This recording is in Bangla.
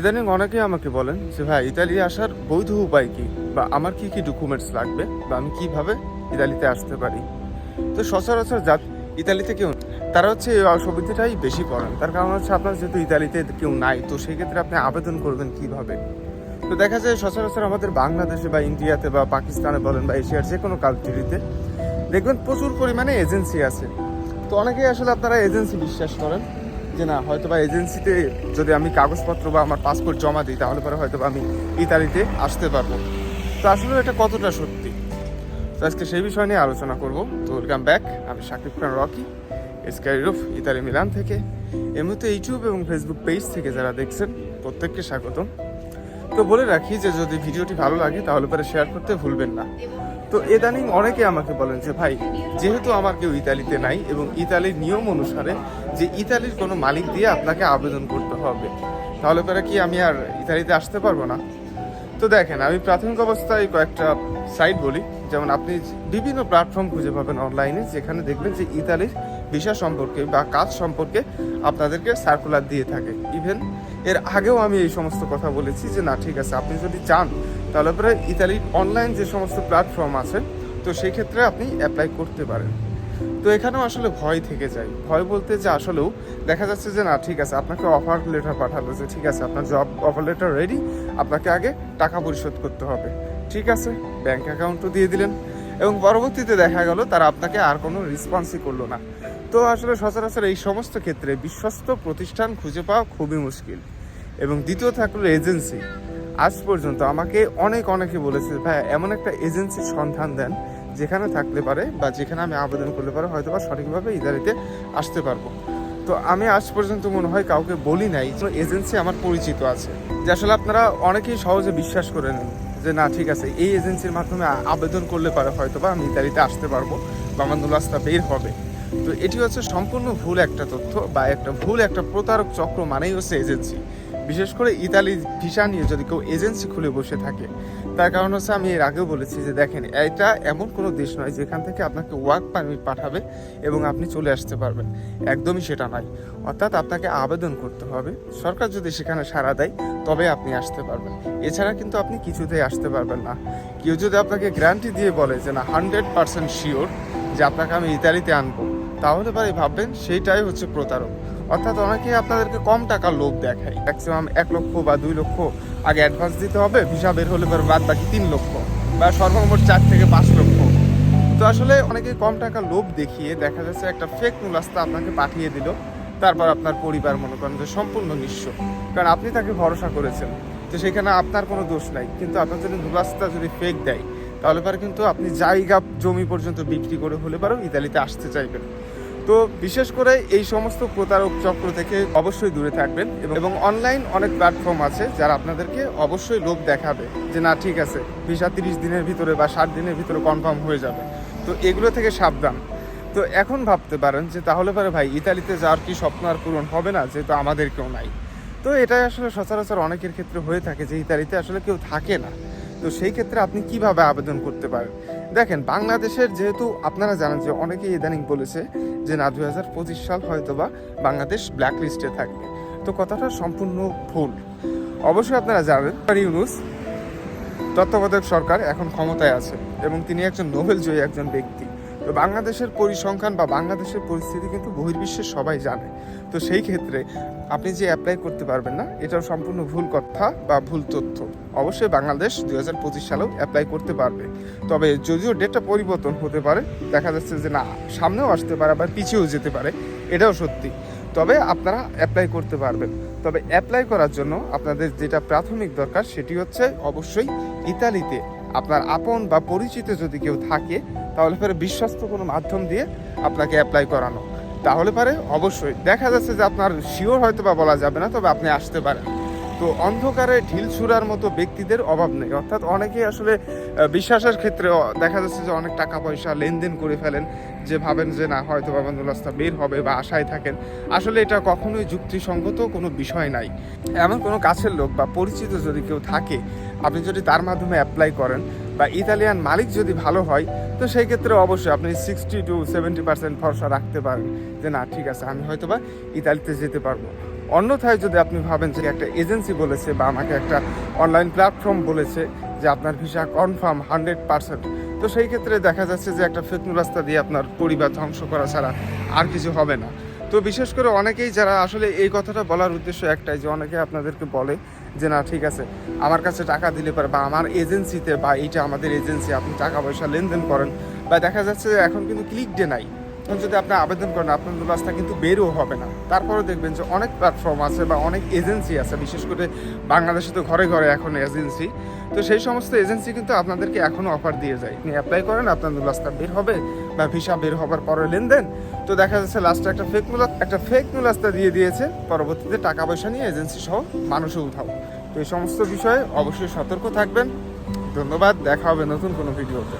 ইদানিং অনেকেই আমাকে বলেন যে, ভাই, ইতালি আসার বৈধ উপায় কি? বা আমার কি কি ডকুমেন্টস লাগবে? বা আমি কীভাবে ইতালিতে আসতে পারি? তো সচরাচর যা ইতালিতে কেউ তারা হচ্ছে এই অসুবিধাটাই বেশি পড়েন তার কারণ হচ্ছে আপনার যেহেতু ইতালিতে কেউ নাই, তো সেই ক্ষেত্রে আপনি আবেদন করবেন কীভাবে? তো দেখা যায় সচরাচর আমাদের বাংলাদেশে বা ইন্ডিয়াতে বা পাকিস্তানে বলেন বা এশিয়ার যে কোনো কান্ট্রিতে দেখবেন প্রচুর পরিমাণে এজেন্সি আছে। তো অনেকেই আসলে আপনারা এজেন্সি বিশ্বাস করেন। যে না হয়তো বা এজেন্সিতে যদি আমি কাগজপত্র বা আমার পাসপোর্ট জমা দিই, তাহলে পরে হয়তো বা আমি ইতালিতে আসতে পারব। তো আসলে এটা কতটা সত্যি? তো আজকে সেই বিষয় নিয়ে আলোচনা করব। তো ওয়েলকাম ব্যাক, আমি Shakib Khan Rocky sky roof Italy Milan থেকে। এই ইউটিউব এবং ফেসবুক পেজ থেকে যারা দেখছেন, প্রত্যেককে স্বাগতম। তো বলে রাখি যে যদি ভিডিওটি ভালো লাগে তাহলে পরে শেয়ার করতে ভুলবেন না। তো ইদানিং অনেকে আমাকে বলেন যে, ভাই, যেহেতু আমার কেউ ইতালিতে নাই এবং ইতালির নিয়ম অনুসারে যে ইতালির কোনো মালিক দিয়ে আপনাকে আবেদন করতে হবে, তাহলে পরে কি আমি আর ইতালিতে আসতে পারব না? তো দেখেন, আমি প্রাথমিক অবস্থায় কয়েকটা সাইট বলি। যেমন আপনি বিভিন্ন প্ল্যাটফর্ম খুঁজে পাবেন অনলাইনে যেখানে দেখবেন যে ইতালির ভিসা সম্পর্কে বা কাজ সম্পর্কে আপনাদেরকে সার্কুলার দিয়ে থাকে। ইভেন এর আগেও আমি এই সমস্ত কথা বলেছি যে না, ঠিক আছে, আপনি যদি চান, তাহলে পরে ইতালির অনলাইন যে সমস্ত প্ল্যাটফর্ম আছে, তো সেই ক্ষেত্রে আপনি অ্যাপ্লাই করতে পারেন। তো এখানেও আসলে ভয় থেকে যায়। ভয় বলতে যে আসলেও দেখা যাচ্ছে যে না, ঠিক আছে, আপনাকে অফার লেটার পাঠালো যে, ঠিক আছে, আপনার জব অফার লেটার রেডি আপনাকে আগে টাকা পরিশোধ করতে হবে। ঠিক আছে ব্যাংক অ্যাকাউন্টও দিয়ে দিলেন। এবং পরবর্তীতে দেখা গেল তারা আপনাকে আর কোনো রেসপন্সই করল না। তো আসলে সচরাচর এই সমস্ত ক্ষেত্রে বিশ্বস্ত প্রতিষ্ঠান খুঁজে পাওয়া খুবই মুশকিল। এবং দ্বিতীয় থাকল এজেন্সি। আজ পর্যন্ত আমাকে অনেক অনেকে বলেছে ভাই এমন একটা এজেন্সির সন্ধান দেন, যেখানে থাকলে পারে বা যেখানে আমি আবেদন করলে পারে হয়তো বা সঠিকভাবে ইতালিতে আসতে পারব। তো আমি আজ পর্যন্ত মনে হয় কাউকে বলি নাই যে এজেন্সি আমার পরিচিত আছে। যে আসলে আপনারা অনেকেই সহজে বিশ্বাস করে নেন যে, না, ঠিক আছে, এই এজেন্সির মাধ্যমে আবেদন করলে পারে হয়তো বা আমি ইতালিতে আসতে পারব বা আমার নুলাস্তা বের হবে। তো এটি হচ্ছে সম্পূর্ণ ভুল একটা তথ্য বা একটা ভুল একটা প্রতারক চক্র মানেই হচ্ছে এজেন্সি। বিশেষ করে ইতালি ভিসা নিয়ে যদি কেউ এজেন্সি খুলে বসে থাকে, তার কারণ হচ্ছে আমি এর আগেও বলেছি যে দেখেন, এটা এমন কোনো দেশ নয় যেখান থেকে আপনাকে ওয়ার্ক পারমিট পাঠাবে এবং আপনি চলে আসতে পারবেন। একদমই সেটা নয়। অর্থাৎ আপনাকে আবেদন করতে হবে। সরকার যদি সেখানে সাড়া দেয়, তবে আপনি আসতে পারবেন। এছাড়া কিন্তু আপনি কিছুতেই আসতে পারবেন না। কেউ যদি আপনাকে গ্যারান্টি দিয়ে বলে যে না হান্ড্রেড পার্সেন্ট শিওর যে আপনাকে আমি ইতালিতে আনব, তাহলে পরে ভাববেন সেইটাই হচ্ছে প্রতারক। অর্থাৎ অনেকে আপনাদেরকে কম টাকার লোভ দেখায়। ম্যাক্সিমাম এক লক্ষ বা দুই লক্ষ আগে অ্যাডভান্স দিতে হবে, ভিসা বের হলে পরে বাদ বাকি তিন লক্ষ বা সর্বমোট চার থেকে পাঁচ লক্ষ। তো আসলে অনেকে কম টাকার লোভ দেখিয়ে দেখা যাচ্ছে একটা ফেক নুলাস্তা আপনাকে পাঠিয়ে দিল, তারপর আপনার পরিবার মনে করেন যে সম্পূর্ণ নিঃস্ব। কারণ আপনি তাকে ভরসা করেছেন তো সেখানে আপনার কোনো দোষ নাই, কিন্তু আপনার যদি নুলাস্তা যদি ফেক দেয়, তাহলে পরে কিন্তু আপনি জায়গা জমি পর্যন্ত বিক্রি করে হলে পারেও ইতালিতে আসতে চাইবেন। তো বিশেষ করে এই সমস্ত প্রতারক চক্র থেকে অবশ্যই দূরে থাকবেন এবং- অনলাইন অনেক প্ল্যাটফর্ম আছে যারা আপনাদেরকে অবশ্যই লোভ দেখাবে যে না, ঠিক আছে, ভিসা তিরিশ দিনের ভিতরে বা ষাট দিনের ভিতরে কনফার্ম হয়ে যাবে। তো এগুলো থেকে সাবধান। তো এখন ভাবতে পারেন যে, তাহলে পরে ভাই, ইতালিতে যাওয়ার কি স্বপ্ন আর পূরণ হবে না? যেহেতু আমাদের কেউ নাই। তো এটাই আসলে সচরাচর অনেকের ক্ষেত্রে হয়ে থাকে যে, ইতালিতে আসলে কেউ থাকে না। তো সেই ক্ষেত্রে আপনি কীভাবে আবেদন করতে পারেন? দেখেন, বাংলাদেশের যেহেতু আপনারা জানেন যে অনেকেই ইদানিং বলেছে যে না দু হাজার পঁচিশ সাল হয়তো বা বাংলাদেশ ব্ল্যাক লিস্টে থাকবে। তো কথাটা সম্পূর্ণ ভুল। অবশ্যই আপনারা জানেন ইউনুস তত্ত্বাবধায়ক সরকার এখন ক্ষমতায় আছে এবং তিনি একজন নোবেল জয়ী একজন ব্যক্তি। তো বাংলাদেশের পরিসংখ্যান বা বাংলাদেশের পরিস্থিতি কিন্তু বহির্বিশ্বের সবাই জানে। তো সেই ক্ষেত্রে আপনি যে অ্যাপ্লাই করতে পারবেন না, এটাও সম্পূর্ণ ভুল কথা বা ভুল তথ্য। অবশ্যই বাংলাদেশ দুই হাজার পঁচিশ সালেও অ্যাপ্লাই করতে পারবে। তবে যদিও ডেটটা পরিবর্তন হতে পারে, দেখা যাচ্ছে যে না, সামনেও আসতে পারে আবার পিছিয়েও যেতে পারে, এটাও সত্যি। তবে আপনারা অ্যাপ্লাই করতে পারবেন। তবে অ্যাপ্লাই করার জন্য আপনাদের যেটা প্রাথমিক দরকার, সেটি হচ্ছে অবশ্যই ইতালিতে আপনার আপন বা পরিচিত যদি কেউ থাকে, তাহলে পরে বিশ্বস্ত কোনো মাধ্যম দিয়ে আপনাকে অ্যাপ্লাই করানো। তাহলে পরে অবশ্যই দেখা যাচ্ছে যে আপনার শিওর হয়তো বা বলা যাবে না, তবে আপনি আসতে পারেন। তো অন্ধকারে ঢিল ছুড়ার মতো ব্যক্তিদের অভাব নেই। অর্থাৎ অনেকেই আসলে বিশ্বাসের ক্ষেত্রে দেখা যাচ্ছে যে অনেক টাকা পয়সা লেনদেন করে ফেলেন যে ভাবেন যে না, হয়তো বা বন্দোবস্ত বের হবে বা আশায় থাকেন। আসলে এটা কখনোই যুক্তিসঙ্গত কোনো বিষয় নাই। এমন কোনো কাছের লোক বা পরিচিত যদি কেউ থাকে, আপনি যদি তার মাধ্যমে অ্যাপ্লাই করেন বা ইতালিয়ান মালিক যদি ভালো হয়, তো সেই ক্ষেত্রে অবশ্যই আপনি সিক্সটি টু সেভেন্টি পার্সেন্ট ভরসা রাখতে পারেন যে না, ঠিক আছে, আমি হয়তো বা ইতালিতে যেতে পারব। অন্যথায় যদি আপনি ভাবেন যে একটা এজেন্সি বলেছে বা আমাকে একটা অনলাইন প্ল্যাটফর্ম বলেছে যে আপনার ভিসা কনফার্ম হান্ড্রেড পার্সেন্ট, তো সেই ক্ষেত্রে দেখা যাচ্ছে যে একটা ফেতনু রাস্তা দিয়ে আপনার পরিবার ধ্বংস করা ছাড়া আর কিছু হবে না। তো বিশেষ করে অনেকেই যারা আসলে এই কথাটা বলার উদ্দেশ্য একটাই যে অনেকে আপনাদেরকে বলে যে, না, ঠিক আছে, আমার কাছে টাকা দিলে পারে বা আমার এজেন্সিতে বা এইটা আমাদের এজেন্সি, আপনি টাকা পয়সা লেনদেন করেন। বা দেখা যাচ্ছে যে এখন কিন্তু ক্লিক ডে নাই যদি আপনি আবেদন করেন, আপনার রাস্তা কিন্তু বেরও হবে না। তারপরে দেখবেন যে অনেক প্ল্যাটফর্ম আছে বা অনেক এজেন্সি আছে, বিশেষ করে বাংলাদেশে তো ঘরে ঘরে এখন এজেন্সি তো সেই সমস্ত এজেন্সি কিন্তু আপনাদেরকে এখনও অফার দিয়ে যায়। আপনি অ্যাপ্লাই করেন, আপনার রাস্তা বের হবে বা ভিসা বের হবার পরে লেনদেন। তো দেখা যাচ্ছে লাস্টে একটা ফেক নুলা একটা ফেক নুলাস্তা দিয়ে দিয়েছে। পরবর্তীতে টাকা পয়সা নিয়ে এজেন্সি সহ মানুষও উঠাও। তো এই সমস্ত বিষয়ে অবশ্যই সতর্ক থাকবেন। ধন্যবাদ, দেখা হবে নতুন কোনো ভিডিওতে